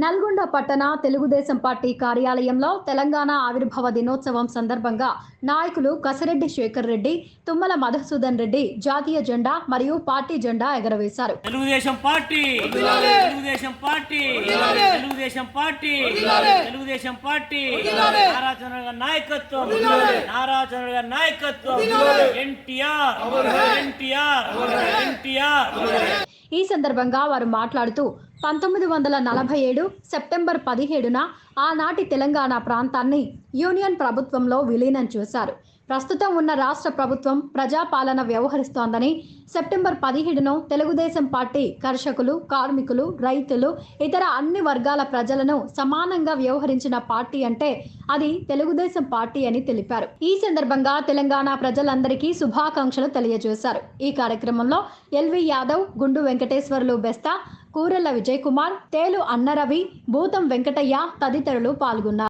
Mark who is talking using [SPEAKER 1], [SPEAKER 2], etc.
[SPEAKER 1] నల్గొండ పట్టణ తెలుగుదేశం పార్టీ కార్యాలయంలో తెలంగాణ ఆవిర్భావ దినోత్సవం సందర్భంగా నాయకులు కసిరెడ్డి శేఖర్ రెడ్డి తుమ్మల మధుసూదన్ రెడ్డి జాతీయ జెండా మరియు పార్టీ జెండా ఎగరవేశారు.
[SPEAKER 2] Telugu Desam party! Telugu Desam party! Telugu Desam party! Telugu Desam party! నాయకత్వం! నారా చంద్రబాబు గారి నాయకత్వం! ఎన్టీఆర్! ఎన్టీఆర్! ఎన్టీఆర్!
[SPEAKER 1] ఈ సందర్భంగా వారు మాట్లాడుతూ పంతొమ్మిది వందల నలభై ఏడు సెప్టెంబర్ పదిహేడున ఆనాటి తెలంగాణ ప్రాంతాన్ని యూనియన్ ప్రభుత్వంలో విలీనం చేశారు. ప్రస్తుతం ఉన్న రాష్ట్ర ప్రభుత్వం ప్రజాపాలన వ్యవహరిస్తోందని సెప్టెంబర్ పదిహేడును తెలుగుదేశం పార్టీ కర్షకులు కార్మికులు రైతులు ఇతర అన్ని వర్గాల ప్రజలను సమానంగా వ్యవహరించిన పార్టీ అంటే అది తెలుగుదేశం పార్టీ అని తెలిపారు. ఈ సందర్భంగా తెలంగాణ ప్రజలందరికీ శుభాకాంక్షలు తెలియజేశారు. ఈ కార్యక్రమంలో ఎల్వి యాదవ్ గుండు వెంకటేశ్వర్లు బెస్తా కూరల విజయ్ కుమార్ తేలు అన్నరవి భూతం వెంకటయ్య తదితరులు పాల్గొన్నారు.